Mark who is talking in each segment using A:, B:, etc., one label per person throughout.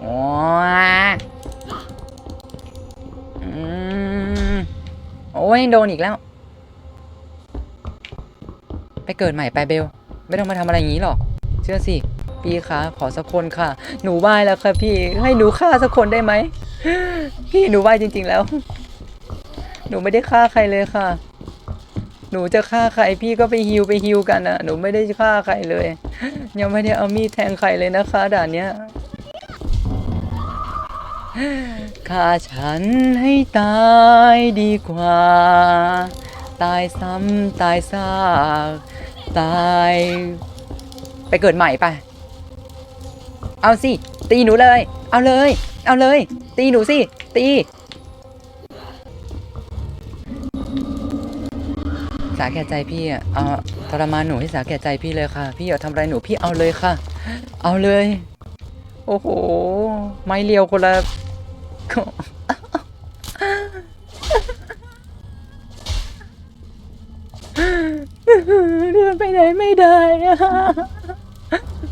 A: โอ้โอ้ยโดนอีกแล้ว ไปเกิดใหม่ไปเบล ไม่ต้องมาทำอะไรอย่างนี้หรอก เชื่อสิ พี่คะขอสักคนค่ะ หนูไหว้แล้วค่ะพี่ให้หนูฆ่าสักคนได้ไหม พี่หนูไหว้จริง ๆแล้ว หนูไม่ได้ฆ่าใครเลยค่ะ หนูจะฆ่าใครพี่ก็ไปฮิวไปฮิวกันอะหนูไม่ได้ฆ่าใครเลย ยังไม่ได้เอามีดแทงใครเลยนะคะด่านเนี้ย ฆ่าฉันให้ตายดีกว่า ตายซ้ำตายซากตาย ไปเกิดใหม่ไป เอาสิ ตีหนูเลย เอาเลย เอาเลย ตีหนูสิ ตีสาแก่ใจพี่อะเอาทรมานหนูให้สาแก่ใจพี่เลยค่ะ พี่อย่าทำอะไรหนูพี่เอาเลยค่ะ เอาเลย โอ้โห ไม้เรียวคนละ เดินไปไหนไม่ได้อะ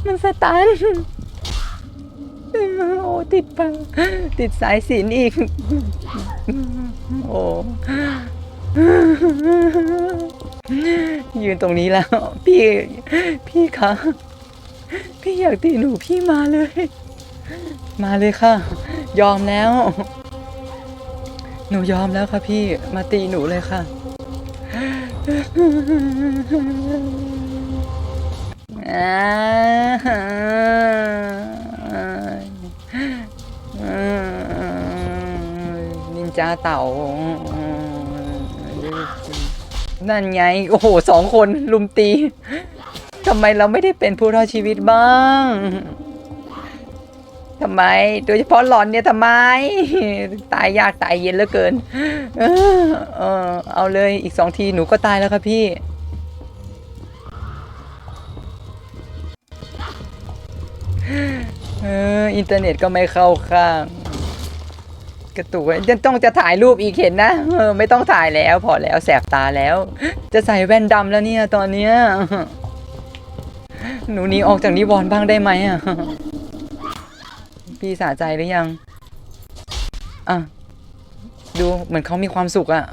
A: มันสตันโอ้ติดปังติดสายสินอีก โอ้ยืนตรงนี้แล้ว พี่ พี่คะ พี่อยากตีหนูพี่มาเลย มาเลยค่ะ ยอมแล้ว หนูยอมแล้วค่ะพี่ มาตีหนูเลยค่ะนินจาเต่า นั่นไง โอ้โห สองคนลุมตี ทำไมเราไม่ได้เป็นผู้รอดชีวิตบ้าง ทำไม โดยเฉพาะหลอนเนี่ยทำไม ตายยากตายเย็นเหลือเกิน เออเออเอาเลยอีกสองทีหนูก็ตายแล้วครับพี่ เอออินเทอร์เน็ตก็ไม่เข้าข้าง กระตุกยังต้องจะถ่ายรูปอีกเห็นนะเออไม่ต้องถ่ายแล้ว พอแล้วแสบตาแล้ว จะใส่แว่นดำแล้วเนี่ย ตอนเนี้ยหนูหนี้ออกจากนิวรณ์บ้างได้ไหมอะ พี่สะใจหรือยัง อะ ดูเหมือนเขามีความสุขอะ